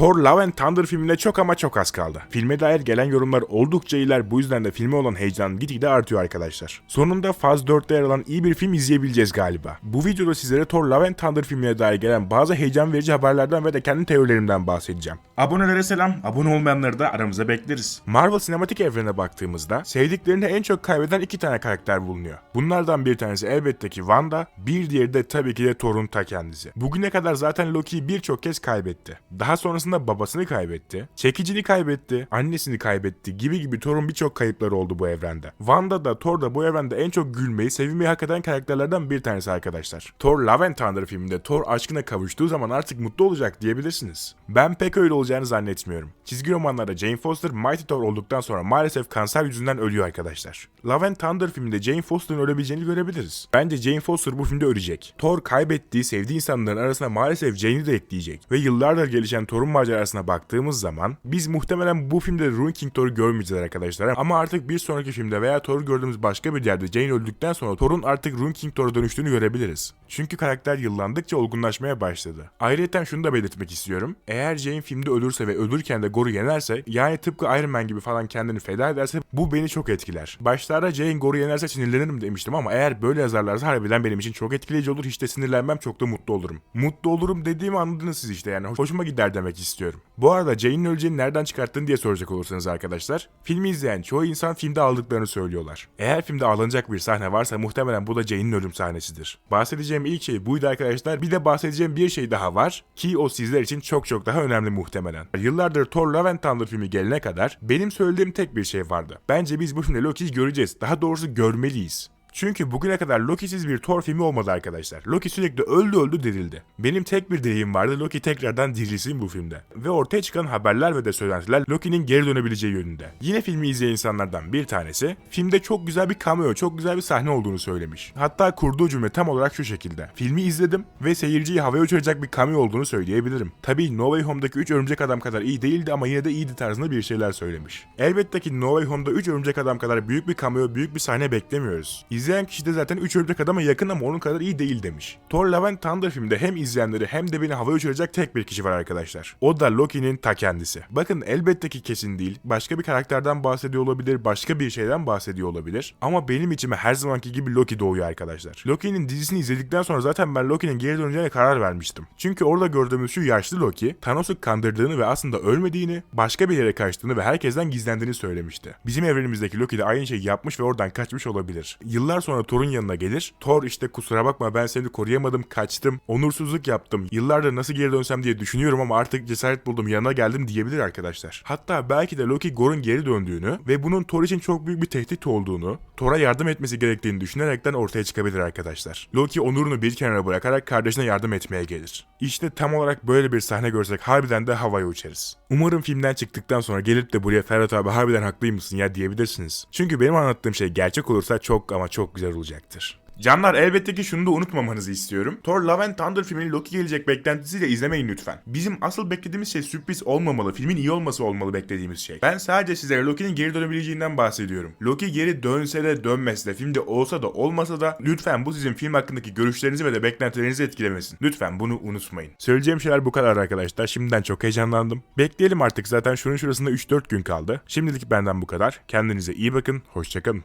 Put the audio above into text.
Thor Love and Thunder filmine çok ama çok az kaldı. Filme dair gelen yorumlar oldukça iyiler bu yüzden de filme olan heyecan gitgide artıyor arkadaşlar. Sonunda Faz 4'te yer alan iyi bir film izleyebileceğiz galiba. Bu videoda sizlere Thor Love and Thunder filmine dair gelen bazı heyecan verici haberlerden ve de kendi teorilerimden bahsedeceğim. Abonelere selam, abone olmayanları da aramıza bekleriz. Marvel sinematik evrene baktığımızda sevdiklerini en çok kaybeden iki tane karakter bulunuyor. Bunlardan bir tanesi elbette ki Wanda, bir diğeri de tabii ki de Thor'un ta kendisi. Bugüne kadar zaten Loki'yi birçok kez kaybetti. Daha sonrasında babasını kaybetti, çekicini kaybetti, annesini kaybetti gibi gibi Thor'un birçok kayıpları oldu bu evrende. Wanda da Thor da bu evrende en çok gülmeyi, sevinmeyi hak eden karakterlerden bir tanesi arkadaşlar. Thor Love and Thunder filminde Thor aşkına kavuştuğu zaman artık mutlu olacak diyebilirsiniz. Ben pek öyle olacağını zannetmiyorum. Çizgi romanlarda Jane Foster Mighty Thor olduktan sonra maalesef kanser yüzünden ölüyor arkadaşlar. Love and Thunder filminde Jane Foster'ın ölebileceğini görebiliriz. Bence Jane Foster bu filmde ölecek. Thor kaybettiği, sevdiği insanların arasına maalesef Jane'i de ekleyecek. Ve yıllardır gelişen Thor'un macerasına baktığımız zaman biz muhtemelen bu filmde Rune King Thor'u görmeyeceğiz arkadaşlar. Ama artık bir sonraki filmde veya Thor'u gördüğümüz başka bir yerde Jane öldükten sonra Thor'un artık Rune King Thor'a dönüştüğünü görebiliriz. Çünkü karakter yıllandıkça olgunlaşmaya başladı. Ayrıca şunu da belirtmek istiyorum. Eğer Jane filmde ölürse ve ölürken de Gor'u yenerse yani tıpkı Iron Man gibi falan kendini feda ederse bu beni çok etkiler. Başlarda Jane Gor'u yenerse sinirlenirim demiştim ama eğer böyle yazarlarsa harbiden benim için çok etkileyici olur. Hiç de sinirlenmem çok da mutlu olurum. Mutlu olurum dediğimi anladınız siz işte yani. Hoşuma gider demek istiyorum. Bu arada Jane'in öleceğini nereden çıkarttın diye soracak olursanız arkadaşlar. Filmi izleyen çoğu insan filmde aldıklarını söylüyorlar. Eğer filmde ağlanacak bir sahne varsa muhtemelen bu da Jane'in ölüm sahnesidir. Bahsedeceğim ilk şey buydu arkadaşlar. Bir de bahsedeceğim bir şey daha var ki o sizler için çok çok daha önemli muhtemelen. Yıllardır Thor Love and Thunder filmi gelene kadar benim söylediğim tek bir şey vardı. Bence biz bu filmde Loki'yi göreceğiz. Daha doğrusu görmeliyiz. Çünkü bugüne kadar Loki'siz bir Thor filmi olmadı arkadaşlar. Loki sürekli öldü öldü dirildi. Benim tek bir dileğim vardı Loki tekrardan dirilsin bu filmde. Ve ortaya çıkan haberler ve de söylentiler Loki'nin geri dönebileceği yönünde. Yine filmi izleyen insanlardan bir tanesi filmde çok güzel bir cameo, çok güzel bir sahne olduğunu söylemiş. Hatta kurduğu cümle tam olarak şu şekilde. Filmi izledim ve seyirciyi havaya uçuracak bir cameo olduğunu söyleyebilirim. Tabii No Way Home'daki 3 örümcek adam kadar iyi değildi ama yine de iyiydi tarzında bir şeyler söylemiş. Elbette ki No Way Home'da 3 örümcek adam kadar büyük bir cameo, büyük bir sahne beklemiyoruz. İzleyen kişi de zaten 3 örümcek adama yakın ama onun kadar iyi değil demiş. Thor Love and Thunder filmde hem izleyenleri hem de beni havaya uçuracak tek bir kişi var arkadaşlar. O da Loki'nin ta kendisi. Bakın elbette ki kesin değil. Başka bir karakterden bahsediyor olabilir, başka bir şeyden bahsediyor olabilir. Ama benim içime her zamanki gibi Loki doğuyor arkadaşlar. Loki'nin dizisini izledikten sonra zaten ben Loki'nin geri döneceğine karar vermiştim. Çünkü orada gördüğümüz şu yaşlı Loki, Thanos'u kandırdığını ve aslında ölmediğini, başka bir yere kaçtığını ve herkesten gizlendiğini söylemişti. Bizim evrenimizdeki Loki de aynı şeyi yapmış ve oradan kaçmış olabilir. Yıllar sonra Thor'un yanına gelir. Thor işte kusura bakma ben seni koruyamadım, kaçtım, onursuzluk yaptım. Yıllardır nasıl geri dönsem diye düşünüyorum ama artık cesaret buldum, yanına geldim diyebilir arkadaşlar. Hatta belki de Loki Gor'un geri döndüğünü ve bunun Thor için çok büyük bir tehdit olduğunu, Thor'a yardım etmesi gerektiğini düşünerekten ortaya çıkabilir arkadaşlar. Loki onurunu bir kenara bırakarak kardeşine yardım etmeye gelir. İşte tam olarak böyle bir sahne görsek harbiden de havaya uçarız. Umarım filmden çıktıktan sonra gelip de buraya Ferhat abi harbiden haklıymışsın ya diyebilirsiniz. Çünkü benim anlattığım şey gerçek olursa çok ama çok güzel olacaktır. Canlar elbette ki şunu da unutmamanızı istiyorum. Thor Love and Thunder filmini Loki gelecek beklentisiyle izlemeyin lütfen. Bizim asıl beklediğimiz şey sürpriz olmamalı. Filmin iyi olması olmalı beklediğimiz şey. Ben sadece sizlere Loki'nin geri dönebileceğinden bahsediyorum. Loki geri dönse de dönmese de filmde olsa da olmasa da lütfen bu sizin film hakkındaki görüşlerinizi ve de beklentilerinizi etkilemesin. Lütfen bunu unutmayın. Söyleyeceğim şeyler bu kadar arkadaşlar. Şimdiden çok heyecanlandım. Bekleyelim artık zaten şunun şurasında 3-4 gün kaldı. Şimdilik benden bu kadar. Kendinize iyi bakın. Hoşçakalın.